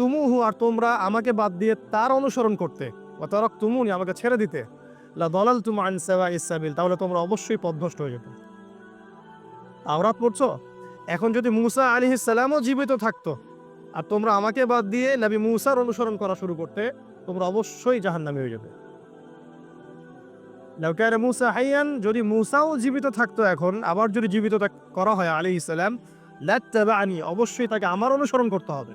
তুমুহু আর তোমরা আমাকে বাদ দিয়ে তার অনুসরণ করতে। তরক তুমুনি আমাকে ছেড়ে দিতে। লা দলাল তুম আন সেবা ইসাবিল তাহলে তোমরা অবশ্যই পদভ্রষ্ট হয়ে যেত। আওরাত পড়ছো? এখন যদি মুসা আলিহিসাল্লামও জীবিত থাকতো, আর তোমরা আমাকে বাদ দিয়ে নবী মুসার অনুসরণ করা শুরু করতে, তোমরা অবশ্যই জাহান্নামে হয়ে যাবে লাউকারে মুসা হাইয়ান, যদি মুসাও জীবিত থাকতো এখন, আবার যদি জীবিত করা হয় আলী ইসলাম লাত্তাবানি অবশ্যই তাকে আমার অনুসরণ করতে হবে।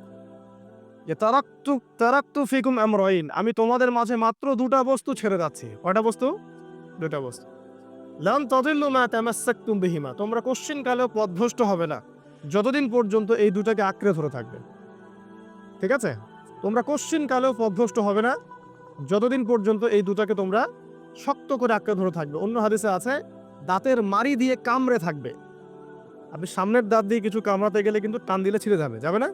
যে তারাক্তু তারাক্তু ফিকুম আমরাইন। আমি তোমাদের মাঝে মাত্র দুটা বস্তু ছেড়ে যাচ্ছি। কয়টা বস্তু? দুটা বস্তু। লান তাদিল্লু মা তামাসসাকতুম বিহিমা। তোমরা কোশ্চিন কালেও পথভ্রষ্ট হবে না। যতদিন পর্যন্ত এই দুটাকে আঁকড়ে ধরে থাকবে। ঠিক আছে? তোমরা কোশ্চিন কালেও পথভ্রষ্ট হবে না। যতদিন পর্যন্ত এই দুটাকে তোমরা শক্ত করে আঁকড়ে ধরে থাকবে। অন্য হাদিসে আছে, দাঁতের মারি দিয়ে কামড়ে থাকবে। আপনি সামনের দাঁত দিয়ে কিছু কামড়াতে গেলে কিন্তু টান দিলে ছিঁড়ে যাবে। যাবে না?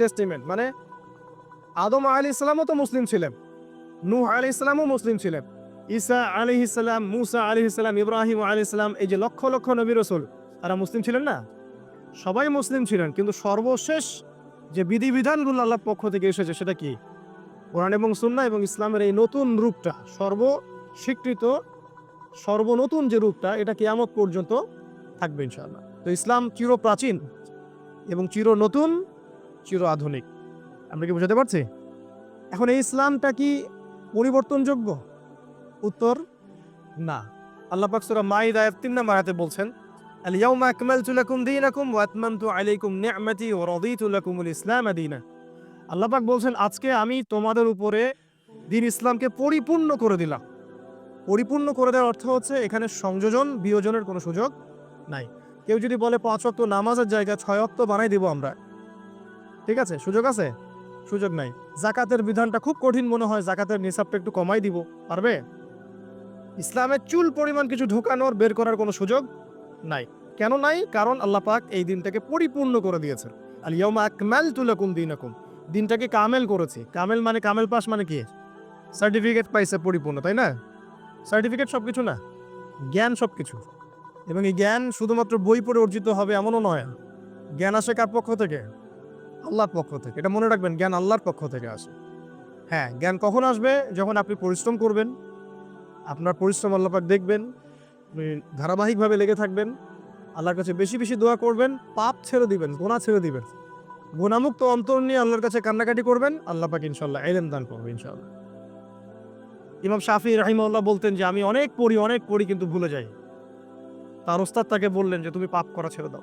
টেস্টিমেন্ট মানে আদম আলী ইসলামও তো মুসলিম ছিলেন, নূহ আলী ইসলামও মুসলিম ছিলেন, ঈসা আলী ইসলাম মুসা আলী ইসলাম ইব্রাহিম আলী ইসলাম এই যে লক্ষ লক্ষ নবী রসুল, তারা মুসলিম ছিলেন না? সবাই মুসলিম ছিলেন, কিন্তু সর্বশেষ যে বিধিবিধানগুলো আল্লাহর পক্ষ থেকে এসেছে সেটা কি? কোরআন এবং সুন্না এবং ইসলামের এই নতুন রূপটা সর্ব স্বীকৃত সর্বনতুন যে রূপটা, এটা কেয়ামত পর্যন্ত থাকবে ইনশাআল্লাহ। তো ইসলাম চির প্রাচীন এবং চির নতুন চির আধুনিক আমরা কি বুঝাতে পারছি? এখন এই ইসলামটা কি পরিবর্তনযোগ্য? উত্তর, না। আল্লাহ পাক সূরা মাইদা এর তিন নম্বর আয়াতে বলছেন আল ইয়াউমা আকমালতু লাকুম দীনাকুম ওয়া আতমামতু আলাইকুম নি'মাতি ওয়া রাদিতু লাকুমুল ইসলাম দীনা। আল্লাহ পাক বলছেন, আজকে আমি তোমাদের উপরে দিন ইসলামকে পরিপূর্ণ করে দিলাম। পরিপূর্ণ করে দেওয়ার অর্থ হচ্ছে এখানে সংযোজন, বিয়োজনের কোনো সুযোগ নাই। কেউ যদি বলে পাঁচ অক্ত নামাজের জায়গা ছয় অক্ত বানাই দিব আমরা ঠিক আছে? সুযোগ আছে? সুযোগ নাই। জাকাতের বিধানটা খুব কঠিন মনে হয়। জাকাতের নিসাবটা একটু কমাই দিব। পারবে? ইসলামের চুল পরিমাণ কিছু ঢোকানোর বের করার কোনো সুযোগ নাই। কেন নাই? কারণ আল্লাহ পাক এই দিনটাকে পরিপূর্ণ করে দিয়েছেন। আল ইয়াউমা আকমালতু লাকুম দীনাকুম। দিনটাকে কামেল করেছি। কামেল মানে কামেল পাস মানে কি? সার্টিফিকেট পাইছে পরিপূর্ণ, তাই না? সার্টিফিকেট সব কিছু না? জ্ঞান সব কিছু এবং এই জ্ঞান শুধুমাত্র বই পড়ে অর্জিত হবে এমনও নয়। জ্ঞান আসে কার পক্ষ থেকে? আল্লাহর পক্ষ থেকে। এটা মনে রাখবেন, জ্ঞান আল্লাহর পক্ষ থেকে আসে। হ্যাঁ জ্ঞান কখন আসবে? যখন আপনি পরিশ্রম করবেন, আপনার পরিশ্রম আল্লাপাক দেখবেন, আপনি ধারাবাহিকভাবে লেগে থাকবেন, আল্লাহর কাছে বেশি বেশি দোয়া করবেন, পাপ ছেড়ে দিবেন গোনা ছেড়ে দিবেন। গোনামুক্ত অন্তর নিয়ে আল্লাহর কাছে কান্নাকাটি করবেন, আল্লাহ ইনশাল্লাহ এলেম দান করবে ইনশাল্লাহ ইমাম শাফি রাহিমাল্লাহ বলতেন যে, আমি অনেক পড়ি অনেক পড়ি কিন্তু ভুলে যাই। তার ওস্তাদ তাকে বললেন যে, তুমি পাপ করা ছেড়ে দাও।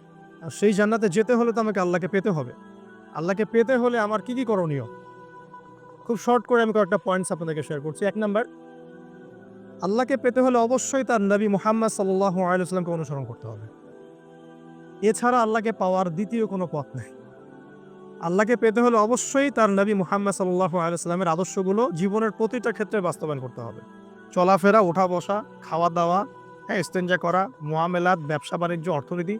আর সেই জান্নাতে যেতে হলে তো আমাকে আল্লাহকে পেতে হবে। আল্লাহকে পেতে হলে আমার কি কি করণীয়? খুব শর্ট করে আমি কয়েকটা পয়েন্টস আপনাদেরকে শেয়ার করছি। এক নাম্বার আল্লাহকে পেতে হলে অবশ্যই তার নবী মুহাম্মদ সাল্লাহ আলাইসলামকে অনুসরণ করতে হবে। এছাড়া আল্লাহকে পাওয়ার দ্বিতীয় কোনো পথ নেই। আল্লাহকে পেতে হলে অবশ্যই তার নবী মুহাম্মদ সাল্লাহ আলাইসলামের আদর্শগুলো জীবনের প্রতিটা ক্ষেত্রে বাস্তবায়ন করতে হবে। চলাফেরা ওঠা বসা খাওয়া দাওয়া হ্যাঁ ইস্তেঞ্জা করা মোয়ামেলাত ব্যবসা বাণিজ্য অর্থনীতি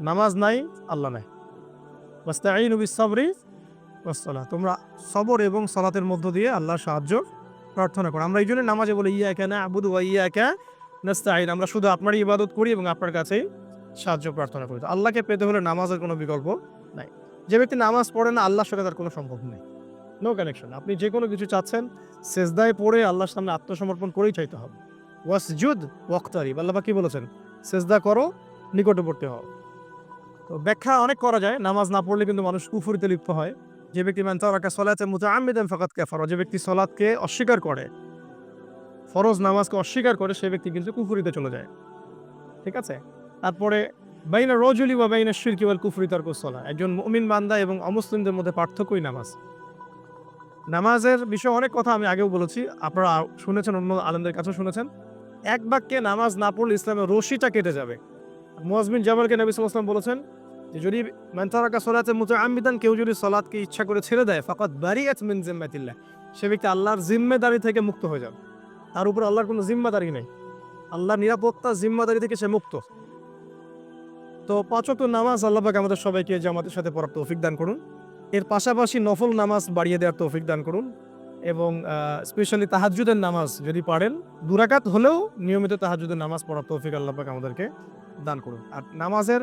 নামাজ নাই, আল্লাহ নাই। বিসাবরি ওয়াসসালাহ তোমরা সবর এবং সলাতের মধ্য দিয়ে আল্লাহর সাহায্য প্রার্থনা করো। আমরা এই জন্য নামাজে বলি ইয়া কেন আবুদু ওয়া ইয়া কে নাস্তাইন আমরা শুধু আপনারই ইবাদত করি এবং আপনার কাছেই সাহায্য প্রার্থনা করি। আল্লাহকে পেতে হলে নামাজের কোনো বিকল্প নাই। যে ব্যক্তি নামাজ পড়ে না, আল্লাহর সাথে তার কোনো সম্ভব নেই। নো কানেকশন আপনি যে কোনো কিছু চাচ্ছেন, সেজদায় পড়ে আল্লাহর সামনে আত্মসমর্পণ করেই চাইতে হবে। ওয়াসজুদ ওয়াক্তারিব। আল্লাহ কি বলেছেন? সেজদা করো, নিকটবর্তী হও। তো ব্যাখ্যা অনেক করা যায়। নামাজ না পড়লে কিন্তু মানুষ কুফুরিতে লিপ্ত হয়। যে ব্যক্তি মান তারাকা সলাতে মুতাআম্মিদান ফাকাত কাফারা। যে ব্যক্তি সলাতকে অস্বীকার করে, ফরজ নামাজকে অস্বীকার করে, সে ব্যক্তি কিন্তু কুফুরিতে চলে যায়। ঠিক আছে? তারপরে বাইনা রজুলি বা বাইনা শিরকি ওয়াল কুফরি তার সলা একজন মুমিন বান্দা এবং অমুসলিমদের মধ্যে পার্থক্যই নামাজ। নামাজের বিষয়ে অনেক কথা আমি আগেও বলেছি। আপনারা শুনেছেন, অন্য আলমদের কাছেও শুনেছেন। এক বাক্যে নামাজ না পড়লে ইসলামের রশিটা কেটে যাবে। মোয়াজমিন জামালকে নবী সাল্লাম বলেছেন যে যদি মেন্তারাকা সলাতে মুতে আমিদান কেউ যদি সলাৎকে ইচ্ছা করে ছেড়ে দেয় ফাকাত বারিয়াত মিন জিম্মাতিল্লাহ, সে ব্যক্তি আল্লাহর জিম্মেদারি থেকে মুক্ত হয়ে যাবে। তার উপর আল্লাহর কোনো জিম্মাদারি নেই। আল্লাহর নিরাপত্তা, জিম্মাদারি থেকে সে মুক্ত। তো পাঁচক নামাজ আল্লাহ পাক আমাদের সবাইকে জামাতের সাথে পড়ার তৌফিক দান করুন। এর পাশাপাশি নফল নামাজ বাড়িয়ে দেওয়ার তৌফিক দান করুন এবং স্পেশালি তাহাজুদের নামাজ যদি পারেন দুরাকাত হলেও নিয়মিত তাহাজুদের নামাজ পড়ার তৌফিক আল্লাহ পাক আমাদেরকে দান করুন। আর নামাজের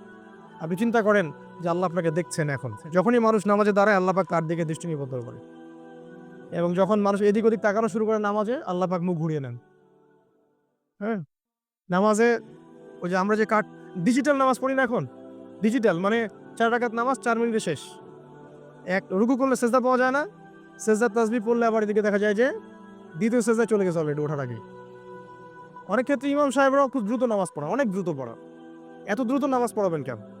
আপনি চিন্তা করেন যে আল্লাহ আপনাকে দেখছেন এখন। যখনই মানুষ নামাজে দাঁড়ায়, আল্লাহ পাক তার দিকে দৃষ্টি নিবদ্ধ করে। এবং যখন মানুষ এদিক ওদিক তাকানো শুরু করে নামাজে, আল্লাহ পাক মুখ ঘুরিয়ে নেন। হ্যাঁ? নামাজে ওই যে আমরা যে কাট ডিজিটাল নামাজ পড়ি না এখন? ডিজিটাল মানে চার রাকাত নামাজ, চার মিনিটে শেষ। এক, রুকু করলে সেজদা পাওয়া যায় না। সেজদার তাসবি পড়লে আবার এদিকে দেখা যায় যে দ্বিতীয় সেজদায় চলে গেছে অলরেডি ওঠার আগে অনেক ক্ষেত্রে ইমাম সাহেবরাও খুব দ্রুত নামাজ পড়া অনেক দ্রুত পড়া এত দ্রুত নামাজ পড়াবেন কেন?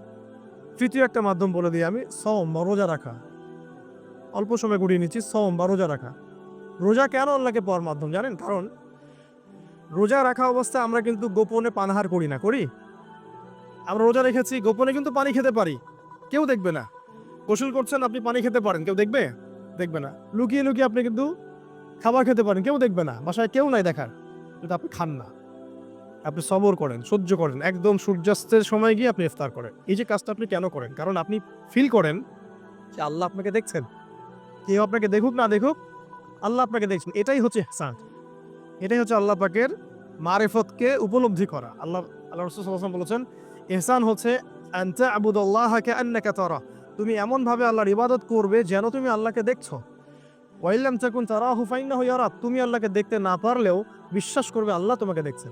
তৃতীয় একটা মাধ্যম বলে দিই আমি সম বা রোজা রাখা। অল্প সময় গুড়িয়ে নিচ্ছি সম বা রোজা রাখা। রোজা কেন আল্লাহকে পাওয়ার মাধ্যম জানেন? কারণ রোজা রাখা অবস্থায় আমরা কিন্তু গোপনে পানাহার করি না, করি? আমরা রোজা রেখেছি, গোপনে কিন্তু পানি খেতে পারি। কেউ দেখবে না। গোসল করছেন, আপনি পানি খেতে পারেন। কেউ দেখবে? দেখবে না। লুকিয়ে লুকিয়ে আপনি কিন্তু খাবার খেতে পারেন। কেউ দেখবে না। বাসায় কেউ নাই দেখার। কিন্তু আপনি খান না। আপনি সবর করেন, সহ্য করেন, একদম সূর্যাস্তের সময় গিয়ে আপনি ইফতার করেন। এই যে কাজটা আপনি কেন করেন? কারণ আপনি ফিল করেন যে আল্লাহ আপনাকে দেখছেন। কেউ আপনাকে দেখুক, না দেখুক, আল্লাহ আপনাকে দেখছেন। এটাই হচ্ছে হাসান এটাই হচ্ছে আল্লাহ পাকের মারেফতকে উপলব্ধি করা। আল্লাহ আল্লাহ রসুল সাল্লাল্লাহু আলাইহি ওয়াসাল্লাম বলেছেন এহসান হচ্ছে আনতা আবুদুল্লাহকে আন্নাকা তুমি এমনভাবে আল্লাহর ইবাদত করবে যেন তুমি আল্লাহকে দেখছ। ওয়াইল্লাম তাকুন তারা হুফাইন্না হইয়ারা তুমি আল্লাহকে দেখতে না পারলেও বিশ্বাস করবে আল্লাহ তোমাকে দেখছেন।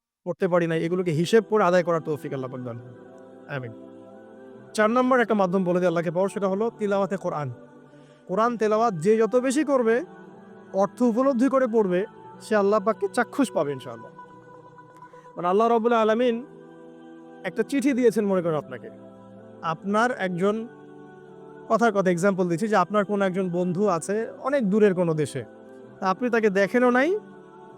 পড়তে পারি নাই, এগুলোকে হিসেব করে আদায় করার তৌফিক আল্লাহ পাক দান। আমিন। চার নম্বর একটা মাধ্যম বলে দিয়ে আল্লাহকে পাওয়ার সেটা হলো তিলাওয়াতে কোরআন। কোরআন তেলাওয়াত যে যত বেশি করবে, অর্থ উপলব্ধি করে পড়বে, সে আল্লাহ পাককে চাক্ষুষ পাবে ইনশাআল্লাহ। মানে আল্লাহ রবুল্লা আলমিন একটা চিঠি দিয়েছেন মনে করেন আপনাকে। আপনার একজন, কথার কথা এক্সাম্পল দিচ্ছি যে আপনার কোনো একজন বন্ধু আছে অনেক দূরের কোনো দেশে আপনি তাকে দেখেনও নাই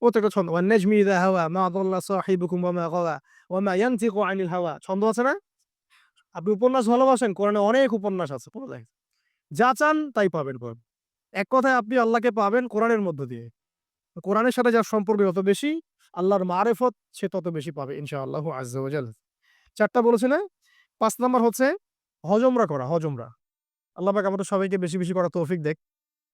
প্রত্যেকটা ছন্দ হাওয়া মা সাহিবুকুম মা মা আনিল হাওয়া ছন্দ আছে না আপনি উপন্যাস ভালোবাসেন, কোরআনে অনেক উপন্যাস আছে দেখেন। যা চান তাই পাবেন এক কথায় আপনি আল্লাহকে পাবেন কোরআনের মধ্য দিয়ে। কোরআনের সাথে যার সম্পর্ক যত বেশি, আল্লাহর মারেফত সে তত বেশি পাবে, ইনশাআল্লাহ আজ্জাল চারটা বলেছে না? পাঁচ নাম্বার হচ্ছে হজমরা করা, হজমরা। আল্লাহ পাক আমাদের সবাইকে বেশি বেশি করা তৌফিক দেখ।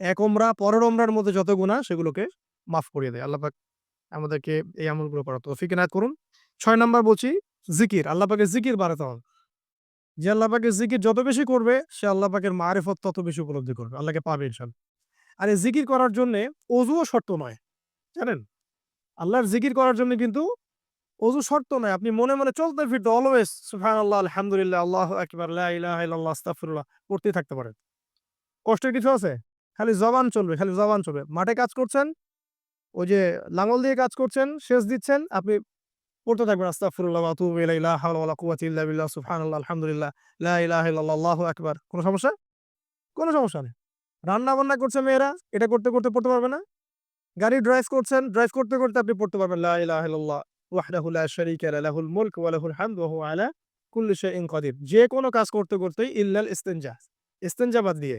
এক ওমরা, পরের ওমরার মধ্যে যত গুনাহ, সেগুলোকে মাফ করিয়ে দেয়। আল্লাহ পাক আমাদেরকে এই আমলগুলো করা তৌফিক এনায়ত করুন। ছয় নাম্বার বলছি, জিকির। আল্লাহ পাকের জিকির বাড়াতে হবে। যে আল্লাহ পাকের জিকির যত বেশি করবে, সে আল্লাহ পাকের মারেফত তত বেশি উপলব্ধি করবে। আল্লাহকে পাবে ইনশাল্লাহ। আর এই জিকির করার জন্যে অজুও শর্ত নয়। জানেন? আল্লাহর জিকির করার জন্য কিন্তু অজু শর্ত নয়। আপনি মনে মনে চলতে ফিরতে অলওয়েজ সুফান আল্লাহ আলহামদুলিল্লাহ, আল্লাহ একবার ইলাহ আস্তাফুল্লাহ পড়তেই থাকতে পারেন। কষ্টের কিছু আছে? খালি জবান চলবে, খালি জবান চলবে। মাঠে কাজ করছেন, ওই যে লাঙল দিয়ে কাজ করছেন, সেচ দিচ্ছেন, আপনি পড়তে থাকবেন আস্তাফুল্লাহ আতুবু আলহামদুলিল্লাহ কোনো সমস্যা? কোনো সমস্যা নেই। রান্না বান্না করছে মেয়েরা, এটা করতে করতে পড়তে পারবে না। গাড়ি ড্রাইভ করছেন ড্রাইভ করতে করতে আপনি পড়তে পারবেন, লা যে কোনো কাজ করতে করতে ইল্লাল ইস্তিনজা ইস্তিনজা বাদ দিয়ে।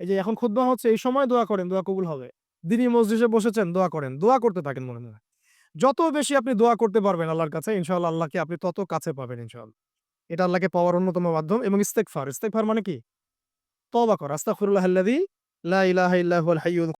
এই যে এখন খুদ্া হচ্ছে, এই সময় দোয়া করেন, দোয়া কবুল হবে। দিনই মসজিদে বসেছেন, দোয়া করেন, দোয়া করতে থাকেন মনে মনে। যত বেশি আপনি দোয়া করতে পারবেন আল্লাহর কাছে ইনশাল্লাহ আল্লাহকে আপনি তত কাছে পাবেন ইনশাআল্লাহ। এটা আল্লাহকে পাওয়ার অন্যতম মাধ্যম এবং ইস্তেকফার ইস্তেকফার মানে কি? তবা কর। আস্তাফুল্লাহ আল্লাহ লা